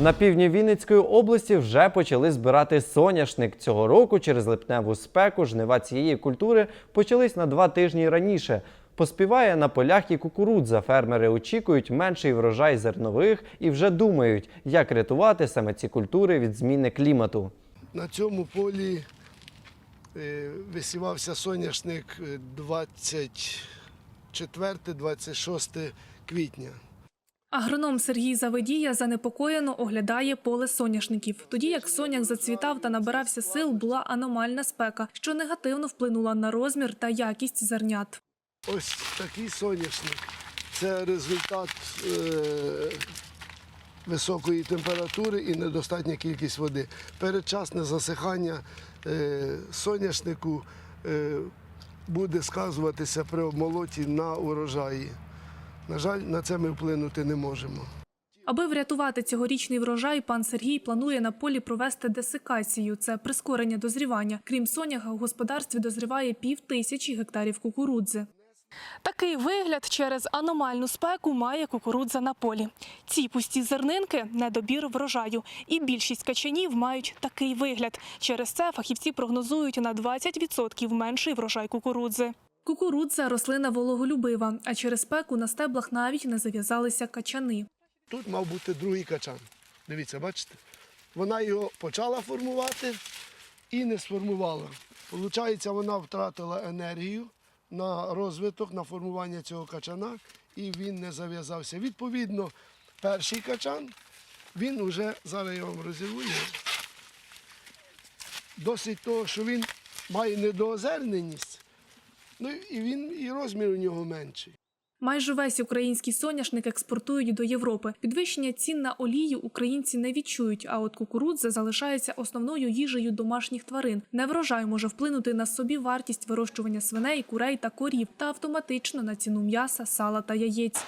На півдні Вінницької області вже почали збирати соняшник. Цього року через липневу спеку жнива цієї культури почались на два тижні раніше. Поспіває на полях і кукурудза. Фермери очікують менший врожай зернових і вже думають, як рятувати саме ці культури від зміни клімату. На цьому полі е, висівався соняшник е, 24-26 квітня. Агроном Сергій Заведія занепокоєно оглядає поле соняшників. Тоді як соняк зацвітав та набирався сил, була аномальна спека, що негативно вплинула на розмір та якість зернят. Ось такий соняшник. Це результат е, високої температури і недостатня кількість води. Передчасне засихання е, соняшнику е, буде сказуватися при обмолоті на урожаї. На жаль, на це ми вплинути не можемо. Аби врятувати цьогорічний врожай, пан Сергій планує на полі провести десикацію. Це прискорення дозрівання. Крім соняха, у господарстві дозріває пів тисячі гектарів кукурудзи. Такий вигляд через аномальну спеку має кукурудза на полі. Ці пусті зернинки недобір врожаю, і більшість качанів мають такий вигляд. Через це фахівці прогнозують на 20% менший врожай кукурудзи. Кукурудза рослина вологолюбива, а через спеку на стеблах навіть не зав'язалися качани. Тут мав бути другий качан. Дивіться, бачите? Вона його почала формувати і не сформувала. Получається, вона втратила енергію на розвиток, на формування цього качана, і він не зав'язався. Відповідно, перший качан, він вже, зараз я вам розірву його, досить того, що він має недоозерненість, ну і він і розмір у нього менший. Майже весь український соняшник експортують до Європи. Підвищення цін на олію українці не відчують, а от кукурудза залишається основною їжею домашніх тварин. Неврожай може вплинути на собівартість вирощування свиней, курей та корів та автоматично на ціну м'яса, сала та яєць.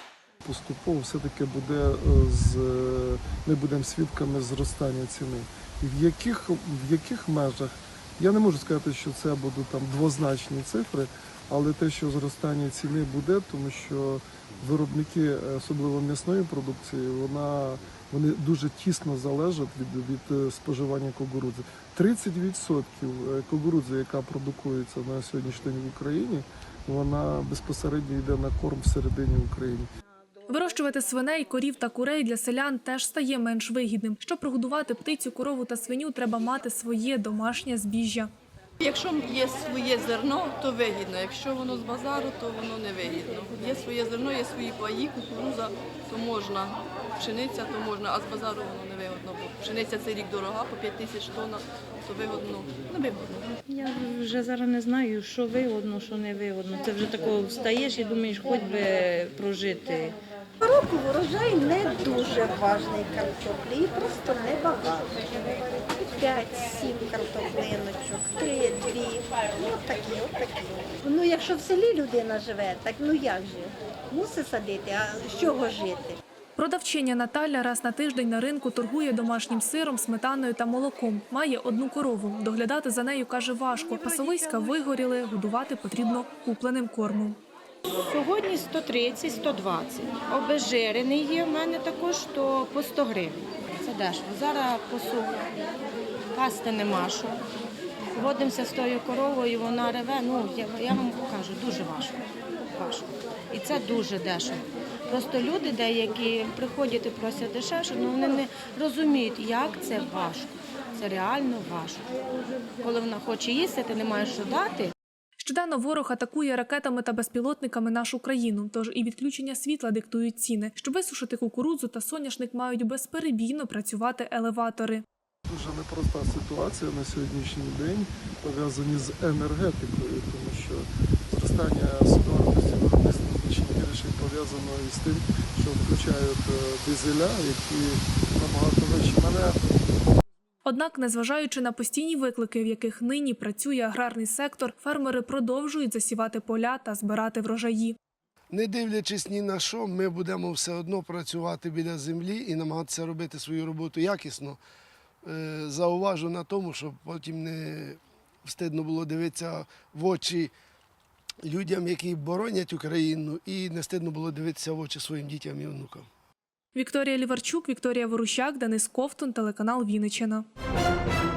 поступово все-таки буде е, з е, ми будемо свідками зростання ціни. І в яких в яких межах я не можу сказати, що це будуть там двозначні цифри, але те, що зростання ціни буде, тому що виробники, е, особливо м'ясної продукції, вона вони дуже тісно залежать від, від е, споживання кукурудзи. 30% кукурудзи, яка продукується на сьогоднішній день в Україні, вона безпосередньо йде на корм всередині України. Вирощувати свиней, корів та курей для селян теж стає менш вигідним. Щоб прогодувати птицю, корову та свиню, треба мати своє домашнє збіжжя. Якщо є своє зерно, то вигідно. Якщо воно з базару, то воно не вигідно. Є своє зерно, є свої паї, кукуруза, то можна. Пшениця, то можна, а з базару воно не вигодно. Бо пшениця цей рік дорога, по 5 тисяч тонн, то вигодно, не вигодно. Я вже зараз не знаю, що вигодно, що не вигодно. Це вже такого встаєш і думаєш, хоч би прожити. Року урожай не дуже важний картоплі, просто небагато. 5-7 картоплиночок, 3-2, ну такі, от такі. Ну якщо в селі людина живе, так ну як же? Мусить садити, а з чого жити? Продавчиня Наталя раз на тиждень на ринку торгує домашнім сиром, сметаною та молоком. Має одну корову. Доглядати за нею каже важко. Пасовиська вигоріли, годувати потрібно купленим кормом. Сьогодні 130-120. Обезжирений є в мене також, то по 100 гривень. Це дешево. Зараз посуха. Пасти нема що. Водимося з тою коровою, вона реве. Ну, я, я вам кажу, дуже важко. важко. І це дуже дешево. Просто люди деякі приходять і просять дешевше, але вони не розуміють, як це важко. Це реально важко. Коли вона хоче їсти, ти не маєш що дати. Щоденно ворог атакує ракетами та безпілотниками нашу країну, тож і відключення світла диктують ціни. Щоб висушити кукурудзу та соняшник мають безперебійно працювати елеватори. Дуже непроста ситуація на сьогоднішній день пов'язані з енергетикою, тому що зростання собівартості виробництва значно більше пов'язано із тим, що включають е, дизеля, які набагато вищі мене. Однак, незважаючи на постійні виклики, в яких нині працює аграрний сектор, фермери продовжують засівати поля та збирати врожаї. Не дивлячись ні на що, ми будемо все одно працювати біля землі і намагатися робити свою роботу якісно. Е, Зауважу на тому, щоб потім не встидно було дивитися в очі людям, які боронять Україну, і не стидно було дивитися в очі своїм дітям і внукам. Вікторія Ліварчук, Вікторія Ворущак, Денис Ковтун, телеканал Вінниччина.